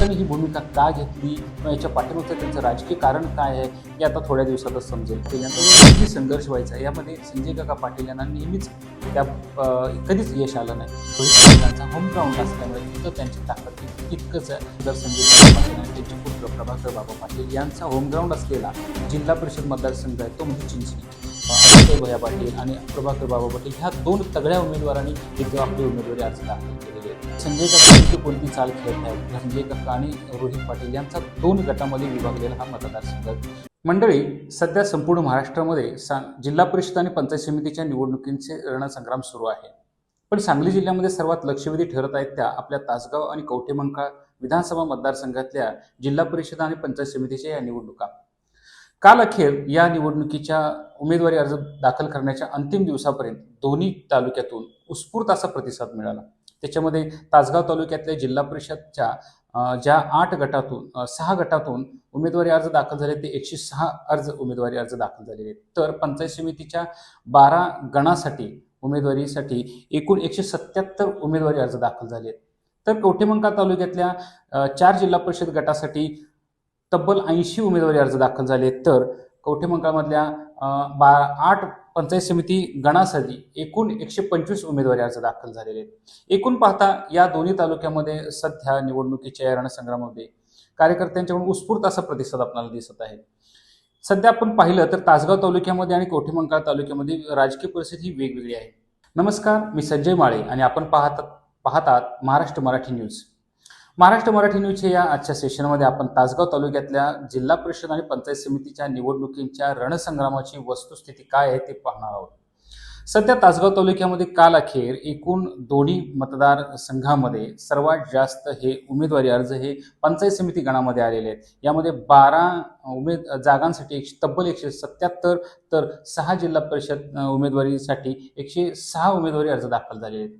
कार्यकर्त्यांनी ही भूमिका का घेतली? याच्या पाठीमागचं त्यांचं राजकीय कारण काय आहे? हे आता थोड्या दिवसातच समजेल. तर किती संघर्ष व्हायचा. यामध्ये संजय काका पाटील यांना नेहमीच त्या कधीच यश आलं नाही. रोहित पाटलांचा असल्यामुळे तिथं त्यांची ताकद तितकंच आहे. जर संजय काका पाटील आणि त्यांचे पुत्र प्रभाकर बाबा पाटील यांचा होमग्राऊंड असलेला जिल्हा परिषद मतदारसंघ आहे. तो म्हणजे चिंचणी. संजय भैया पाटील आणि प्रभाकर बाबा पाटील ह्या दोन तगड्या उमेदवारांनी इथं आपली उमेदवारी अर्ज दाखल केलेली आहे. संजय काका कोणती चाल खेळत आहेत? संजय काका आणि रोहित पाटील यांचा दोन गटामध्ये विभागलेला हा मतदारसंघ आहे. मंडळी सध्या संपूर्ण महाराष्ट्रामध्ये सांग जिल्हा परिषद आणि पंचायत समितीच्या निवडणुकींचे रणसंग्राम सुरू आहे. पण सांगली जिल्ह्यामध्ये सर्वात लक्षवेधी ठरत आहेत त्या आपल्या तासगाव आणि कवठेमंकाळ विधानसभा मतदारसंघातल्या जिल्हा परिषद आणि पंचायत समितीच्या या निवडणुका. काल अखेर या निवडणुकीच्या उमेदवारी अर्ज दाखल करण्याच्या अंतिम दिवसापर्यंत दोन्ही तालुक्यातून उत्स्फूर्त असा प्रतिसाद मिळाला. त्याच्यामध्ये तासगाव तालुक्यातल्या जिल्हा परिषदच्या ज्या आठ गटातून सहा गटातून उमेदवारी अर्ज दाखल झाले ते एकशे सहा अर्ज उमेदवारी अर्ज दाखल झालेले आहेत. तर पंचायत समितीच्या बारा गणासाठी उमेदवारीसाठी एकूण एकशे सत्याहत्तर उमेदवारी अर्ज दाखल झाले आहेत. तर कवठेमंका तालुक्यातल्या चार जिल्हा परिषद गटासाठी तब्बल ऐंशी उमेदवारी अर्ज दाखल झाले तर कवठेमंकाळमधल्या बा आठ पंचायत समिती गणासाठी एकूण एकशे पंचवीस उमेदवारी अर्ज दाखल झालेले आहेत. एकूण पाहता या दोन्ही तालुक्यामध्ये सध्या निवडणुकीच्या या रणसंग्रामामध्ये कार्यकर्त्यांच्याकडून उत्स्फूर्त असा प्रतिसाद आपल्याला दिसत आहे. सध्या आपण पाहिलं तर तासगाव तालुक्यामध्ये आणि कवठेमंकाळ तालुक्यामध्ये राजकीय परिस्थिती ही वेगवेगळी आहे. नमस्कार मी संजय माळे आणि आपण पाहत पाहतात महाराष्ट्र मराठी न्यूज. महाराष्ट्र मराठी न्यूजच्या या आजच्या सेशनमध्ये आपण तासगाव तालुक्यातल्या जिल्हा परिषद आणि पंचायत समितीच्या निवडणुकींच्या रणसंग्रामाची वस्तुस्थिती काय आहे ते पाहणार आहोत. सध्या तासगाव तालुक्यामध्ये काल अखेर एकूण दोन्ही मतदार संघामध्ये सर्वात जास्त हे उमेदवारी अर्ज हे पंचायत समिती गणामध्ये आलेले आहेत. यामध्ये बारा उमेद जागांसाठी एकशे तब्बल एकशे सत्याहत्तर तर सहा जिल्हा परिषद उमेदवारीसाठी एकशे सहा उमेदवारी अर्ज दाखल झाले आहेत.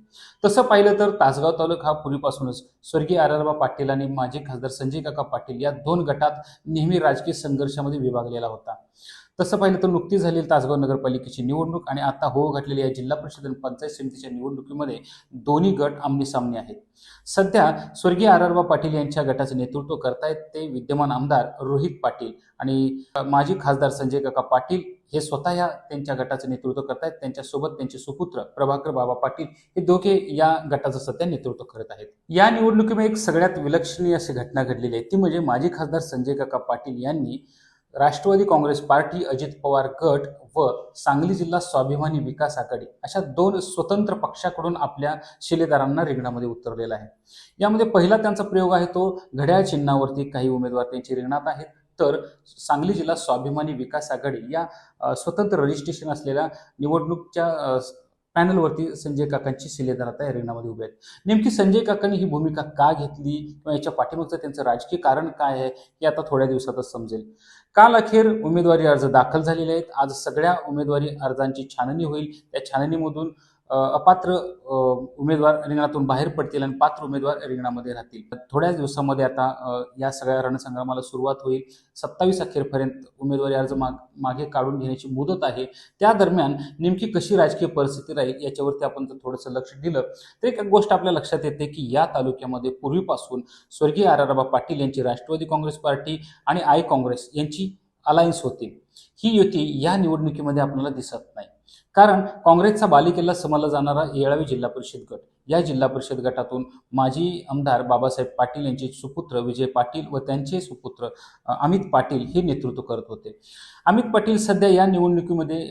तसं पाहिलं तर तासगाव तालुका हा पूर्वीपासूनच स्वर्गीय आरबा पाटील आणि माजी खासदार संजय काका पाटील या दोन गटात नेहमी राजकीय संघर्षामध्ये विभागलेला होता. तसं पाहिलं तर नुकतीच झालेली तासगाव नगरपालिकेची निवडणूक आणि आता हो घातलेल्या या जिल्हा परिषद आणि पंचायत समितीच्या निवडणुकीमध्ये दोन्ही गट आमने सामने आहेत. सध्या स्वर्गीय आरबा पाटील यांच्या गटाचं नेतृत्व करतायत ते विद्यमान आमदार रोहित पाटील आणि माजी खासदार संजय काका पाटील हे स्वतः या त्यांच्या गटाचं नेतृत्व करतायत. त्यांच्यासोबत त्यांचे सुपुत्र प्रभाकर बाबा पाटील हे दोघे या गटाचं सध्या नेतृत्व करत आहेत. या निवडणुकीमध्ये एक सगळ्यात विलक्षणीय अशी घटना घडलेली आहे. ती म्हणजे माजी खासदार संजय काका पाटील यांनी राष्ट्रवादी काँग्रेस पार्टी अजित पवार गट व सांगली जिल्हा स्वाभिमानी विकास आघाडी अशा दोन स्वतंत्र पक्षाकडून आपल्या शिलेदारांना रिंगणामध्ये उतरलेला आहे. यामध्ये पहिला त्यांचा प्रयोग आहे तो घड्याळ चिन्हावरती काही उमेदवार त्यांची रिंगणात आहेत. तर सांगली जिल्हा स्वाभिमानी विकास आघाडी या स्वतंत्र रजिस्ट्रेशन असलेल्या निवडणूकच्या पॅनलवरती संजय काकांची शिलेदार आता या रिंगणामध्ये उभे आहेत. नेमकी संजय काकांनी ही भूमिका का घेतली किंवा याच्या पाठीमागचं त्यांचं राजकीय कारण काय आहे हे आता थोड्या दिवसातच समजेल. काल अखेर उमेदवारी अर्ज दाखल झालेले आहेत. आज सगळ्या उमेदवारी अर्जांची छाननी होईल. त्या छाननीमधून अपात्र उमेदवार रिंगणातून बाहेर पडतील आणि पात्र उमेदवार रिंगणामध्ये राहतील. थोड्याच दिवसामध्ये आता या सगळ्या रणसंग्रामाला सुरुवात होईल. सत्तावीस अखेरपर्यंत उमेदवारी अर्ज माग मागे काढून घेण्याची मुदत आहे. त्या दरम्यान नेमकी कशी राजकीय परिस्थिती राहील याच्यावरती आपण जर थोडंसं लक्ष दिलं. तर एक गोष्ट आपल्या लक्षात येते की या तालुक्यामध्ये पूर्वीपासून स्वर्गीय आराराबा पाटील यांची राष्ट्रवादी काँग्रेस पार्टी आणि आय काँग्रेस यांची अलायन्स होती. ही युती या निवडणुकीमध्ये आपल्याला दिसत नाही. कारण काँग्रेसचा बालिकेला समजला जाणारा येळावी जिल्हा परिषद गट या जिल्हा परिषद गटातून माजी आमदार बाबासाहेब पाटील यांचे सुपुत्र विजय पाटील व त्यांचे सुपुत्र अमित पाटील हे नेतृत्व करत होते. अमित पाटील सध्या या निवडणुकीमध्ये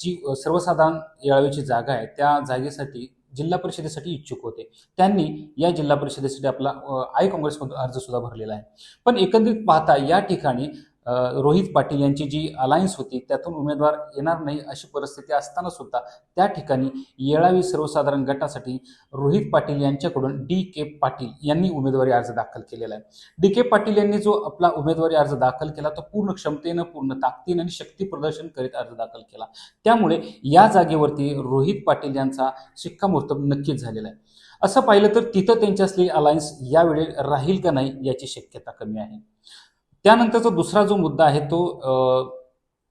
जी सर्वसाधारण येळावीची जागा आहे त्या जागेसाठी जिल्हा परिषदेसाठी इच्छुक होते. त्यांनी या जिल्हा परिषदेसाठी आपला आई आय काँग्रेसमधून अर्ज सुद्धा भरलेला आहे. पण एकंदरीत पाहता या ठिकाणी रोहित पाटील यांची जी अलायन्स होती त्यातून उमेदवार येणार नाही अशी परिस्थिती असताना सुद्धा त्या ठिकाणी येळावी सर्वसाधारण गटासाठी रोहित पाटील यांच्याकडून डी के पाटील यांनी उमेदवारी अर्ज दाखल केलेला आहे. डी के पाटील यांनी जो आपला उमेदवारी अर्ज दाखल केला तो पूर्ण क्षमतेनं पूर्ण ताकदीनं आणि शक्ती प्रदर्शन करीत अर्ज दाखल केला. त्यामुळे या जागेवरती रोहित पाटील यांचा शिक्कामोर्तब नक्कीच झालेला आहे. असं पाहिलं तर तिथं त्यांची असलेली अलायन्स यावेळी राहील का नाही याची शक्यता कमी आहे. त्यानंतरचा दुसरा जो मुद्दा आहे तो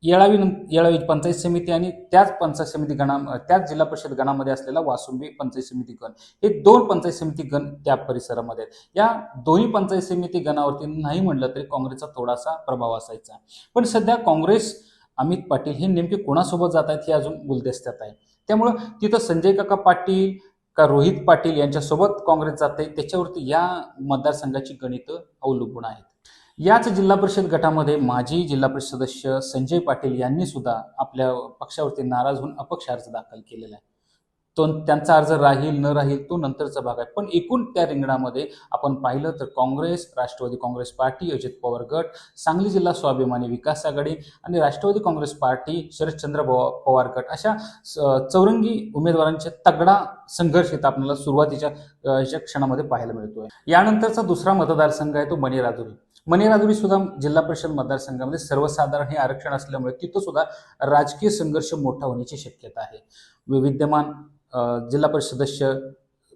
येळावी येळावी पंचायत समिती आणि त्याच पंचायत समिती गणा त्याच जिल्हा परिषद गणामध्ये असलेला वासुंबी पंचायत समिती गण. हे दोन पंचायत समिती गण त्या परिसरामध्ये आहेत. या दोन्ही पंचायत समिती गणावरती नाही म्हणलं तरी काँग्रेसचा थोडासा प्रभाव असायचा. पण सध्या काँग्रेस अमित पाटील हे नेमके कोणासोबत जात आहेत हे अजून गुलदस्त्यात आहे. त्यामुळं तिथं संजय काका पाटील का रोहित पाटील यांच्यासोबत काँग्रेस जात आहे त्याच्यावरती या मतदारसंघाची गणितं अवलंबून आहेत. याच जिल्हा परिषद गटामध्ये माजी जिल्हा परिषद सदस्य संजय पाटील यांनी सुद्धा आपल्या पक्षावरती नाराज होऊन अपक्ष अर्ज दाखल केलेला आहे. तो त्यांचा अर्ज राहील न राहील तो नंतरचा भाग आहे. पण एकूण त्या रिंगणामध्ये आपण पाहिलं तर Congress Rashtrawadi Congress party Ajit Pawar गट सांगली जिल्हा स्वाभिमानी विकास आघाडी आणि राष्ट्रवादी काँग्रेस पार्टी शरदचंद्र पवार गट अशा चौरंगी उमेदवारांचे तगडा संघर्ष इथं आपल्याला सुरुवातीच्या क्षणामध्ये पाहायला मिळतोय. यानंतरचा दुसरा मतदारसंघ आहे तो मणिराजुरी. मणिराजुरी सुद्धा जिल्हा परिषद मतदारसंघामध्ये सर्वसाधारण हे आरक्षण असल्यामुळे तिथं सुद्धा राजकीय संघर्ष मोठा होण्याची शक्यता आहे. विद्यमान जिल्हा परिषद सदस्य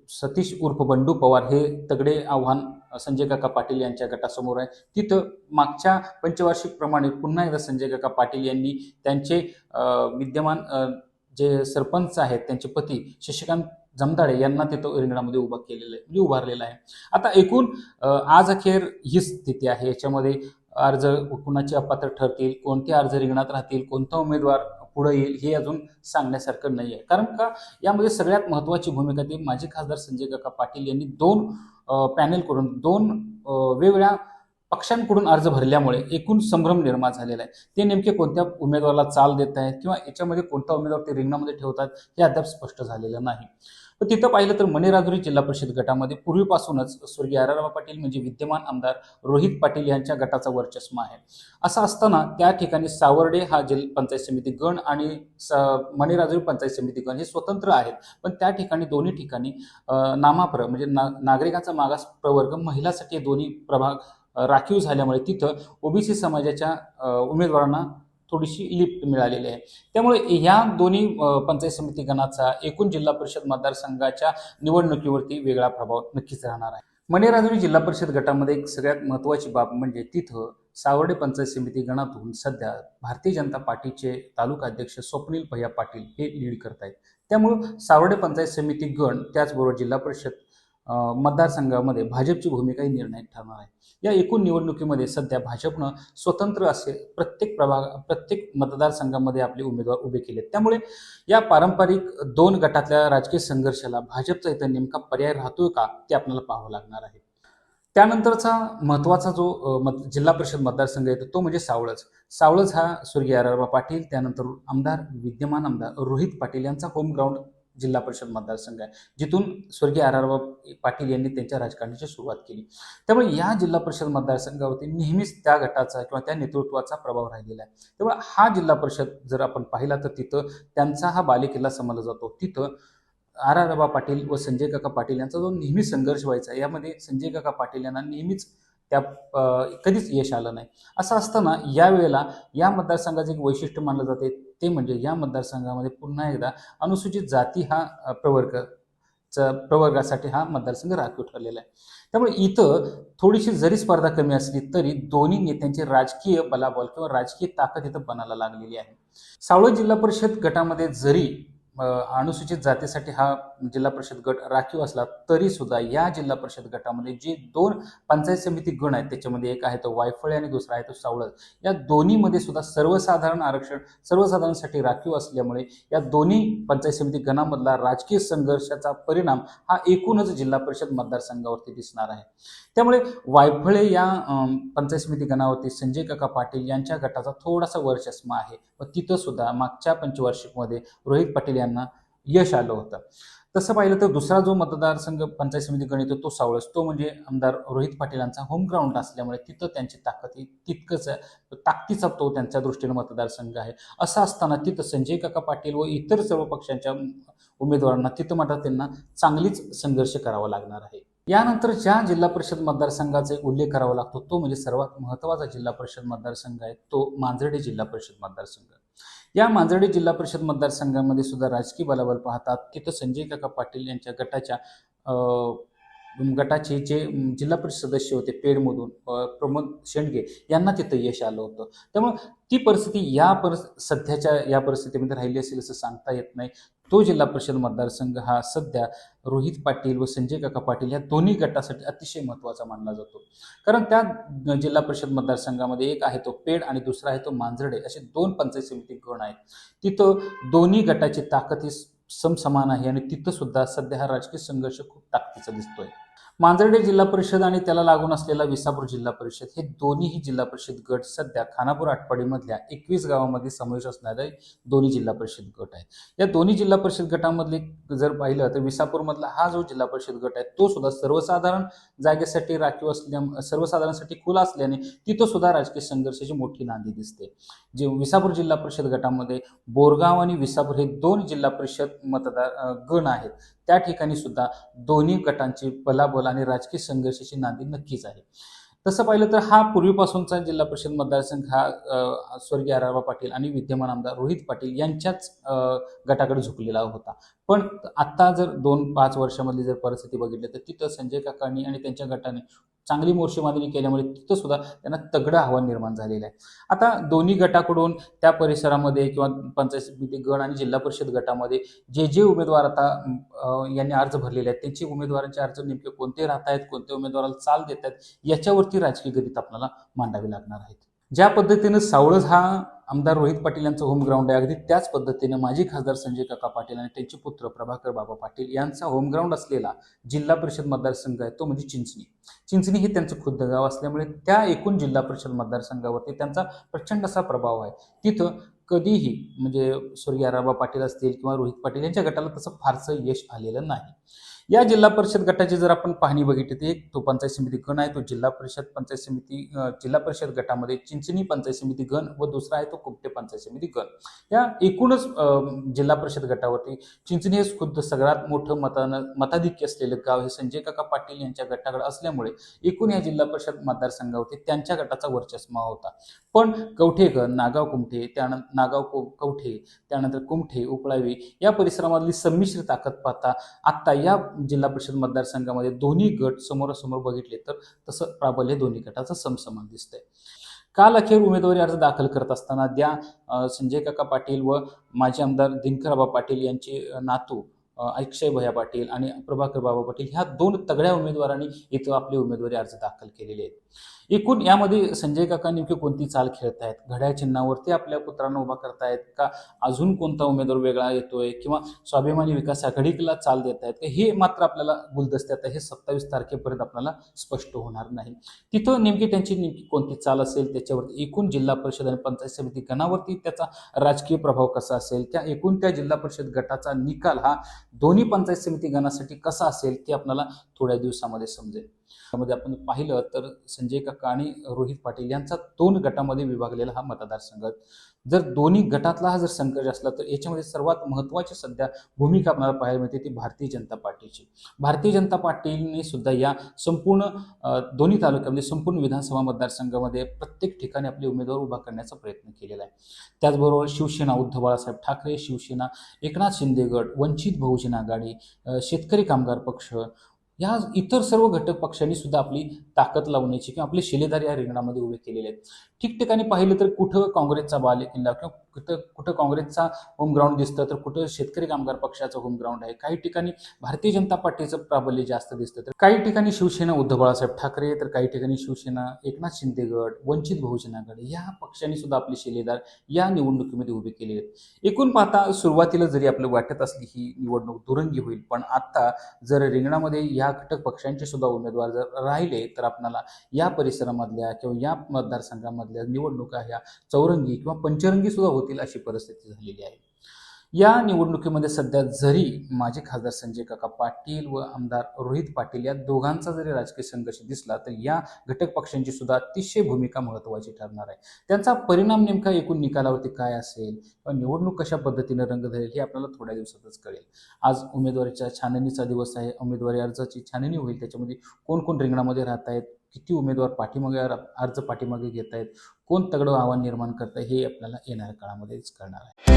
सतीश उर्फ बंडू पवार हे तगडे आव्हान संजय काका पाटील यांच्या गटासमोर आहे. तिथं मागच्या पंचवार्षिक प्रमाणे पुन्हा एकदा संजय काका पाटील यांनी त्यांचे विद्यमान जे सरपंच आहेत त्यांचे पती शशिकांत जमदाडे यांना तिथं रिंगणामध्ये उभा केलेलं आहे म्हणजे उभारलेलं आहे. आता एकूण आज अखेर ही स्थिती आहे. याच्यामध्ये अर्ज कुणाचे अपात्र ठरतील कोणते अर्ज रिंगणात राहतील कोणता उमेदवार पुढे येईल हे अजून सांगण्यासारखं नाही आहे. कारण का यामध्ये सगळ्यात महत्त्वाची भूमिका ती माजी खासदार संजय काका पाटील यांनी दोन पॅनेल करून दोन वेगवेगळ्या पक्षांकडून अर्ज भरल्यामुळे एकूण संभ्रम निर्माण झालेला आहे. ते नेमके कोणत्या उमेदवाराला चाल देत आहेत किंवा याच्यामध्ये कोणता उमेदवार ते रिंगणामध्ये ठेवतात हे अद्याप स्पष्ट झालेलं नाही. पण तिथं पाहिलं तर मणिराजुरी जिल्हा परिषद गटामध्ये पूर्वीपासूनच स्वर्गीय आराराबा पाटील म्हणजे विद्यमान आमदार रोहित पाटील यांच्या गटाचा वर्चस्व आहे. असं असताना त्या ठिकाणी सावर्डे हा जिल्हा पंचायत समिती गण आणि स मणिराजुरी पंचायत समिती गण हे स्वतंत्र आहेत. पण त्या ठिकाणी दोन्ही ठिकाणी नामाप्र म्हणजे ना नागरिकांचा मागास प्रवर्ग महिलासाठी दोन्ही प्रभाग राखीव झाल्यामुळे तिथं ओबीसी समाजाच्या उमेदवारांना थोडीशी लिफ्ट मिळालेली आहे. त्यामुळे ह्या दोन्ही पंचायत समिती गणाचा एकूण जिल्हा परिषद मतदारसंघाच्या निवडणुकीवरती वेगळा प्रभाव नक्कीच राहणार आहे. मणिराजुरी जिल्हा परिषद गटामध्ये एक सगळ्यात महत्त्वाची बाब म्हणजे तिथं सावर्डे पंचायत समिती गणातून सध्या भारतीय जनता पार्टीचे तालुका अध्यक्ष स्वप्नील भैया पाटील हे लीड करत आहेत त्यामुळं सावर्डे पंचायत समिती गण त्याचबरोबर जिल्हा परिषद मतदारसंघामध्ये भाजपची भूमिकाही निर्णायक ठरणार आहे. या एकूण निवडणुकीमध्ये सध्या भाजपनं स्वतंत्र असे प्रत्येक प्रभाग प्रत्येक मतदारसंघामध्ये आपले उमेदवार उभे केले त्यामुळे या पारंपरिक दोन गटातल्या राजकीय संघर्षाला भाजपचा इथं नेमका पर्याय राहतोय का ते आपल्याला पाहावं लागणार आहे. त्यानंतरचा महत्त्वाचा जो मत जिल्हा परिषद मतदारसंघ येतो तो म्हणजे सावळज सावळज हा स्वर्गीय आरबा पाटील त्यानंतर आमदार विद्यमान आमदार रोहित पाटील यांचा होम ग्राउंड जिल्हा परिषद मतदारसंघ आहे. जिथून स्वर्गीय आर आर पाटील यांनी त्यांच्या राजकारणाची सुरुवात केली. त्यामुळे या जिल्हा परिषद मतदारसंघावरती नेहमीच त्या गटाचा किंवा त्या नेतृत्वाचा प्रभाव राहिलेला आहे. त्यामुळे हा जिल्हा परिषद जर आपण पाहिला तर तिथं त्यांचा हा बालेकिल्ला समजला जातो. तिथं आर आर पाटील व संजय काका पाटील यांचा जो नेहमी संघर्ष व्हायचा यामध्ये संजय काका पाटील यांना नेहमीच त्या कधीच यश आलं नाही. असं असताना यावेळेला या मतदारसंघाचं एक वैशिष्ट्य मानलं जाते ते म्हणजे या मतदारसंघामध्ये पुन्हा एकदा अनुसूचित जाती हा प्रवर्ग च प्रवर्गासाठी हा मतदारसंघ राखीव ठरलेला आहे. त्यामुळे इथं थोडीशी जरी स्पर्धा कमी असली तरी दोन्ही नेत्यांची राजकीय बलाबल किंवा राजकीय ताकद इथं बनायला लागलेली आहे. सावळ जिल्हा परिषद गटामध्ये जरी अनुसूचित जातीसाठी हा जिल्हा परिषद गट राखीव असला तरी सुद्धा या जिल्हा परिषद गटामध्ये जे दोन पंचायत समिती गण आहेत त्याच्यामध्ये एक आहे तो वायफळे आणि दुसरा आहे तो सावळज या दोन्हीमध्ये सुद्धा सर्वसाधारण आरक्षण सर्वसाधारणसाठी राखीव असल्यामुळे या दोन्ही पंचायत समिती गणामधला राजकीय संघर्षाचा परिणाम हा एकूणच जिल्हा परिषद मतदारसंघावरती दिसणार आहे. त्यामुळे वायफळे या पंचायत समिती गणावरती संजय काका पाटील यांच्या गटाचा थोडासा वर्चस्व आहे व तिथं सुद्धा मागच्या पंचवार्षिकमध्ये रोहित पाटील यांना यश आलं होतं. तसं पाहिलं तर दुसरा जो मतदारसंघ पंचायत समिती गणित तो सावळस तो म्हणजे आमदार रोहित पाटीलांचा होम ग्राउंड असल्यामुळे तिथं त्यांची ताकद ही तितकंच आहे. ताकदीचा तो त्यांच्या दृष्टीनं मतदारसंघ आहे. असं असताना तिथं संजय काका पाटील व इतर सर्व पक्षांच्या उमेदवारांना तिथं मात्र त्यांना चांगलीच संघर्ष करावा लागणार आहे. यानंतर ज्या जिल्हा परिषद मतदारसंघाचा उल्लेख करावा लागतो तो म्हणजे सर्वात महत्त्वाचा जिल्हा परिषद मतदारसंघ आहे तो मांजर्डे जिल्हा परिषद मतदारसंघ. या मांजर्डी जिल्हा परिषद मतदारसंघामध्ये सुद्धा राजकीय बलाबल पाहतात. तिथं संजय काका पाटील यांच्या गटाच्या गटाचे जे जिल्हा परिषद सदस्य होते पेडमधून प्रमोद शेंडगे यांना तिथं यश आलं होतं. त्यामुळं ती परिस्थिती या परिस सध्याच्या या परिस्थितीमध्ये राहिली असेल असं सांगता येत नाही. तो जिल्हा परिषद मतदारसंघ हा सध्या रोहित पाटील व संजय काका पाटील या दोन्ही गटासाठी अतिशय महत्त्वाचा मानला जातो. कारण त्या जिल्हा परिषद मतदारसंघामध्ये एक आहे तो पेड आणि दुसरा आहे तो मांजरडे असे दोन पंचायत समिती गण आहेत. तिथं दोन्ही गटाची ताकद ही समसमान आहे आणि तिथं सुद्धा सध्या हा राजकीय संघर्ष खूप ताकदीचा दिसतोय. मांजर्डे जिल्हा परिषद आणि त्याला लागून असलेला विसापूर जिल्हा परिषद हे दोन्हीही जिल्हा परिषद गट सध्या खानापूर आटपाडीमधल्या एकवीस गावामध्ये समावेश असणारे दोन्ही जिल्हा परिषद गट आहेत. या दोन्ही जिल्हा परिषद गटामधले जर पाहिलं तर विसापूरमधला हा जो जिल्हा परिषद गट आहे तो सुद्धा सर्वसाधारण जागेसाठी राखीव असल्या सर्वसाधारणसाठी खुला असल्याने तिथं सुद्धा राजकीय संघर्षाची मोठी नांदी दिसते. जे विसापूर जिल्हा परिषद गटामध्ये बोरगाव आणि विसापूर हे दोन जिल्हा परिषद मतदार गण आहेत. त्या ठिकाणी सुद्धा दोन्ही गटांची बलाबला आणि राजकीय संघर्षाची नांदी नक्कीच आहे. तसं पाहिलं तर हा पूर्वीपासूनचा जिल्हा परिषद मतदारसंघ हा स्वर्गीय आराबा पाटील आणि विद्यमान आमदार रोहित पाटील यांच्याच गटाकडे झुकलेला होता. पण आत्ता जर दोन पाच वर्षामधली जर परिस्थिती बघितली तर तिथं संजय काकांनी आणि त्यांच्या गटाने चांगली मोर्चेबांधणी केल्यामुळे तिथं सुद्धा त्यांना तगडं आव्हान निर्माण झालेलं आहे. आता दोन्ही गटाकडून त्या परिसरामध्ये किंवा पंचायत समिती गण आणि जिल्हा परिषद गटामध्ये जे जे उमेदवार आता यांनी अर्ज भरलेले आहेत त्यांचे उमेदवारांचे अर्ज नेमके कोणते राहत आहेत कोणत्या उमेदवाराला चाल देत आहेत याच्यावरती राजकीय गणित आपल्याला मांडावी लागणार आहेत. ज्या पद्धतीनं सावळज हा आमदार रोहित पाटील यांचं होम ग्राउंड आहे. अगदी त्याच पद्धतीनं माजी खासदार संजय काका पाटील आणि त्यांचे पुत्र प्रभाकर बाबा पाटील यांचा होम ग्राउंड असलेला जिल्हा परिषद मतदारसंघ आहे तो म्हणजे चिंचणी. चिंचणी हे त्यांचं खुद्द गाव असल्यामुळे त्या एकूण जिल्हा परिषद मतदारसंघावरती त्यांचा प्रचंड असा प्रभाव आहे. तिथं कधीही म्हणजे सूर्याराबा पाटील असतील किंवा रोहित पाटील यांच्या गटाला तसं फारसं यश आलेलं नाही. या जिल्हा परिषद गटाची जर आपण पाहणी बघितली तर एक तो पंचायत समिती गण आहे तो जिल्हा परिषद पंचायत समिती जिल्हा परिषद गटामध्ये चिंचणी पंचायत समिती गण व दुसरा आहे तो कुपटे पंचायत समिती गण. या एकूणच जिल्हा परिषद गटावरती चिंचणी हे खुद्द सगळ्यात मोठं मतानं मताधिक्य असलेलं गाव हे संजय काका पाटील यांच्या गटाकडे असल्यामुळे एकूण या जिल्हा परिषद मतदारसंघावरती त्यांच्या गटाचा वर्चस्व होता. पण कवठेगण नागाव कुमठे त्यानंतर नागाव को कवठे त्यानंतर कुमठे उपळावी या परिसरामधली संमिश्र ताकद पाहता आत्ता या जिल्हा परिषद मतदारसंघामध्ये दोन्ही गट समोरासमोर बघितले तर तसं प्राबल्य दोन्ही गटाचं समसमान दिसतंय. काल अखेर उमेदवारी अर्ज दाखल करत असताना द्या संजय काका पाटील व माजी आमदार दिनकरबा पाटील यांचे नातू अक्षय भैया पाटील आणि प्रभाकर बाबा पाटील ह्या दोन तगड्या उमेदवारांनी इथं आपली उमेदवारी अर्ज दाखल केलेले आहेत. एकूण यामध्ये संजय काका नेमकी कोणती चाल खेळत आहेत घड्याळ चिन्हावरती आपल्या पुत्रांना उभा करतायत का? अजून कोणता उमेदवार वेगळा येतोय? किंवा स्वाभिमानी विकास आघाडीला चाल देत आहेत हे मात्र आपल्याला गुलदस्त्यात आहे. हे सत्तावीस तारखेपर्यंत आपल्याला स्पष्ट होणार नाही. तिथं नेमकी त्यांची नेमकी कोणती चाल असेल? त्याच्यावरती एकूण जिल्हा परिषद आणि पंचायत समिती गणावरती त्याचा राजकीय प्रभाव कसा असेल? त्या एकूण त्या जिल्हा परिषद गटाचा निकाल हा दोन्ही पंचायत समिती गणासाठी कसा असेल ते आपल्याला थोड्या दिवसामध्ये समजेल. त्यामध्ये आपण पाहिलं तर संजय काका आणि रोहित पाटील यांचा दोन गटामध्ये विभागलेला हा मतदारसंघ जर दोन्ही गटातला हा जर संघर्ष असला तर याच्यामध्ये सर्वात महत्त्वाची सध्या भूमिका आपल्याला पाहायला मिळते ती भारतीय जनता पार्टीची. भारतीय जनता पार्टीने सुद्धा या संपूर्ण दोन्ही तालुक्यामध्ये संपूर्ण विधानसभा मतदारसंघामध्ये प्रत्येक ठिकाणी आपले उमेदवार उभा करण्याचा प्रयत्न केलेला आहे. त्याचबरोबर शिवसेना उद्धव बाळासाहेब ठाकरे शिवसेना एकनाथ शिंदे गट वंचित बहुजन आघाडी शेतकरी कामगार पक्ष या इतर सर्व घटक पक्षांनी सुद्धा आपली ताकद लावण्याची किंवा आपले शिलेदार या रिंगणामध्ये उभे केलेले आहेत. ठिकठिकाणी पाहिलं तर कुठं काँग्रेसचा बालेकिल्ला किंवा कुठं कुठं काँग्रेसचा होम ग्राउंड दिसतं तर कुठं शेतकरी कामगार पक्षाचं होम ग्राउंड आहे. काही ठिकाणी भारतीय जनता पार्टीचं प्राबल्य जास्त दिसतं. तर काही ठिकाणी शिवसेना उद्धव बाळासाहेब ठाकरे तर काही ठिकाणी शिवसेना एकनाथ शिंदे गट वंचित बहुजन आघाडी या पक्षांनी सुद्धा आपले शिलेदार या निवडणुकीमध्ये उभे केले आहेत. एकूण पाहता सुरुवातीला जरी आपलं वाटत असली ही निवडणूक दुरंगी होईल पण आता जर रिंगणामध्ये या घटक पक्षांचे सुद्धा उमेदवार जर राहिले तर आपल्याला या परिसरामधल्या किंवा या मधल्या निवडणुका ह्या चौरंगी किंवा पंचरंगी सुद्धा होतील अशी परिस्थिती झालेली आहे. या निवडणुकीमध्ये सध्या जरी माजी खासदार संजय काका पाटील व आमदार रोहित पाटील या दोघांचा जरी राजकीय संघर्ष दिसला तर या घटक पक्षांची सुद्धा अतिशय भूमिका महत्त्वाची ठरणार आहे. त्यांचा परिणाम नेमका एकूण निकालावरती काय असेल किंवा निवडणूक कशा पद्धतीने रंग धरेल हे आपल्याला थोड्या दिवसातच कळेल. आज उमेदवारीच्या छाननीचा दिवस आहे उमेदवारी अर्जाची छाननी होईल त्याच्यामध्ये कोण कोण रिंगणामध्ये राहत आहेत किती उमेदवार पाठीमागे अर्ज पाठीमागे घेत आहेत कोण तगडं आव्हान निर्माण करत आहे हे आपल्याला येणाऱ्या काळामध्येच कळणार आहे.